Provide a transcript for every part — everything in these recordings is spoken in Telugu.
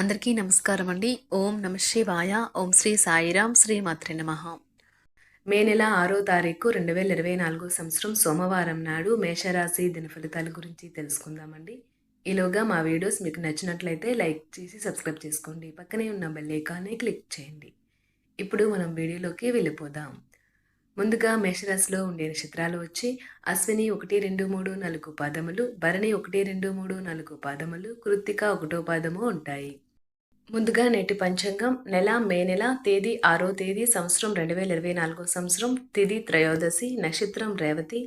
అందరికీ నమస్కారం అండి. ఓం నమ శివాయ. ఓం శ్రీ సాయిరాం శ్రీ మాత్రే నమ. మే నెల ఆరో తారీఖు రెండు వేల ఇరవై నాలుగో సంవత్సరం సోమవారం నాడు మేషరాశి దిన ఫలితాల గురించి తెలుసుకుందామండి. ఈలోగా మా వీడియోస్ మీకు నచ్చినట్లయితే లైక్ చేసి సబ్స్క్రైబ్ చేసుకోండి. పక్కనే ఉన్న బెల్లైకాన్ని క్లిక్ చేయండి. ఇప్పుడు మనం వీడియోలోకి వెళ్ళిపోదాం. ముందుగా మేషరాశిలో ఉండే నక్షత్రాలు వచ్చి అశ్విని ఒకటి రెండు మూడు నాలుగు పాదములు భరణి ఒకటి రెండు మూడు నాలుగు పాదములు కృత్తిక ఒకటో పాదము ఉంటాయి. ముందుగా నేటి పంచాంగం నెల మే నెల తేదీ ఆరో తేదీ సంవత్సరం రెండు వేల ఇరవై నాలుగో సంవత్సరం తిది త్రయోదశి నక్షత్రం రేవతి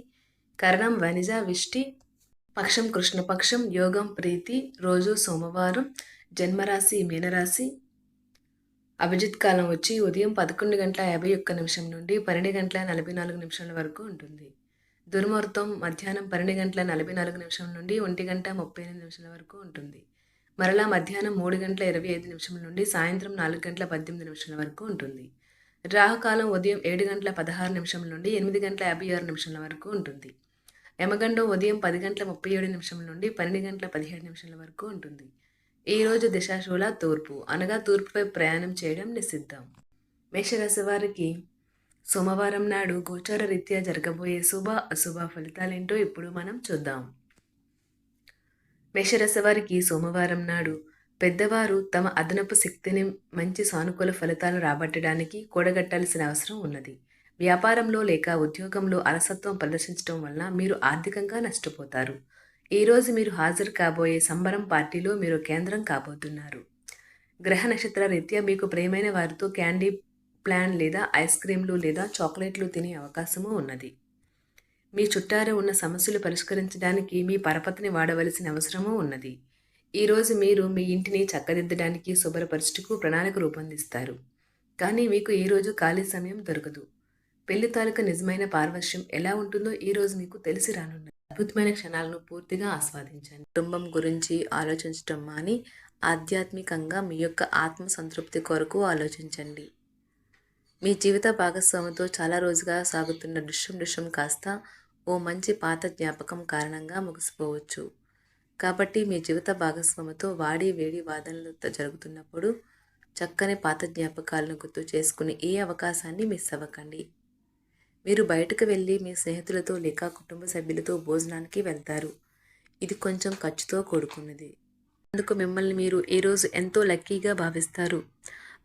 కరణం వనిజ విష్టి పక్షం కృష్ణపక్షం యోగం ప్రీతి రోజు సోమవారం జన్మరాశి మీనరాశి అభిజిత్ కాలం వచ్చి ఉదయం పదకొండు గంటల యాభై ఒక్క నిమిషం నుండి పన్నెండు గంటల నలభై నాలుగు నిమిషాల వరకు ఉంటుంది. దుర్ముహూర్తం మధ్యాహ్నం పన్నెండు గంటల నలభై నాలుగు నిమిషం నుండి ఒంటి గంట ముప్పై ఎనిమిది నిమిషాల వరకు ఉంటుంది. మరలా మధ్యాహ్నం మూడు గంటల ఇరవై ఐదు నిమిషం నుండి సాయంత్రం నాలుగు గంటల పద్దెనిమిది నిమిషాల వరకు ఉంటుంది. రాహుకాలం ఉదయం ఏడు గంటల పదహారు నిమిషం నుండి ఎనిమిది గంటల యాభై ఆరు నిమిషాల వరకు ఉంటుంది. యమగండం ఉదయం పది గంటల ముప్పై ఏడు నిమిషం నుండి పన్నెండు గంటల పదిహేడు నిమిషాల వరకు ఉంటుంది. ఈరోజు దిశాశూల తూర్పు అనగా తూర్పుపై ప్రయాణం చేయడం నిషిద్ధం. మేషరాశి వారికి సోమవారం నాడు గోచార రీత్యా జరగబోయే శుభ అశుభ ఫలితాలేంటో ఇప్పుడు మనం చూద్దాం. మేషరసవారికి సోమవారం నాడు పెద్దవారు తమ అదనపు శక్తిని మంచి సానుకూల ఫలితాలు రాబట్టడానికి కూడగట్టాల్సిన అవసరం ఉన్నది. వ్యాపారంలో లేక ఉద్యోగంలో అలసత్వం ప్రదర్శించడం వలన మీరు ఆర్థికంగా నష్టపోతారు. ఈరోజు మీరు హాజరు కాబోయే సంబరం పార్టీలో మీరు కేంద్రం కాబోతున్నారు. గ్రహ నక్షత్ర రీత్యా మీకు ప్రేమైన వారితో క్యాండీ ప్లాన్ లేదా ఐస్ క్రీంలు లేదా చాక్లెట్లు తినే అవకాశము ఉన్నది. మీ చుట్టారు ఉన్న సమస్యలు పరిష్కరించడానికి మీ పరపతిని వాడవలసిన అవసరమూ ఉన్నది. ఈరోజు మీరు మీ ఇంటిని చక్కదిద్దడానికి శుభ్రపరచుటకు ప్రణాళిక రూపొందిస్తారు. కానీ మీకు ఈరోజు ఖాళీ సమయం దొరకదు. పెళ్ళి తాలూకా నిజమైన పార్వశ్యం ఎలా ఉంటుందో ఈరోజు మీకు తెలిసి రానున్నది. అద్భుతమైన క్షణాలను పూర్తిగా ఆస్వాదించండి. కుటుంబం గురించి ఆలోచించటం మాని ఆధ్యాత్మికంగా మీ యొక్క ఆత్మ సంతృప్తి కొరకు ఆలోచించండి. మీ జీవిత భాగస్వామితో చాలా రోజుగా సాగుతున్న దృశ్యం దృశ్యం కాస్త ఓ మంచి పాత జ్ఞాపకం కారణంగా ముగిసిపోవచ్చు. కాబట్టి మీ జీవిత భాగస్వామితో వాడి వేడి వాదనలు జరుగుతున్నప్పుడు చక్కని పాత జ్ఞాపకాలను గుర్తు చేసుకుని ఏ అవకాశాన్ని మిస్ అవ్వకండి. మీరు బయటకు వెళ్ళి మీ స్నేహితులతో లేక కుటుంబ సభ్యులతో భోజనానికి వెళ్తారు. ఇది కొంచెం ఖర్చుతో కూడుకున్నది. అందుకు మిమ్మల్ని మీరు ఈరోజు ఎంతో లక్కీగా భావిస్తారు.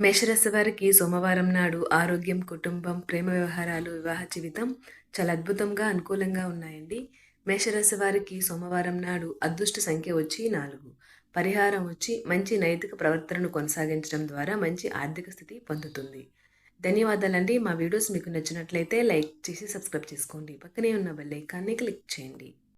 మేషరాశి వారికి సోమవారం నాడు ఆరోగ్యం కుటుంబం ప్రేమ వ్యవహారాలు వివాహ జీవితం చాలా అద్భుతంగా అనుకూలంగా ఉన్నాయండి. మేషరాశి వారికి సోమవారం నాడు అదృష్ట సంఖ్య వచ్చి నాలుగు. పరిహారం వచ్చి మంచి నైతిక ప్రవర్తనను కొనసాగించడం ద్వారా మంచి ఆర్థిక స్థితి పొందుతుంది. ధన్యవాదాలండి. మా వీడియోస్ మీకు నచ్చినట్లయితే లైక్ చేసి సబ్స్క్రైబ్ చేసుకోండి. పక్కనే ఉన్న బెల్ ఐకాన్ని క్లిక్ చేయండి.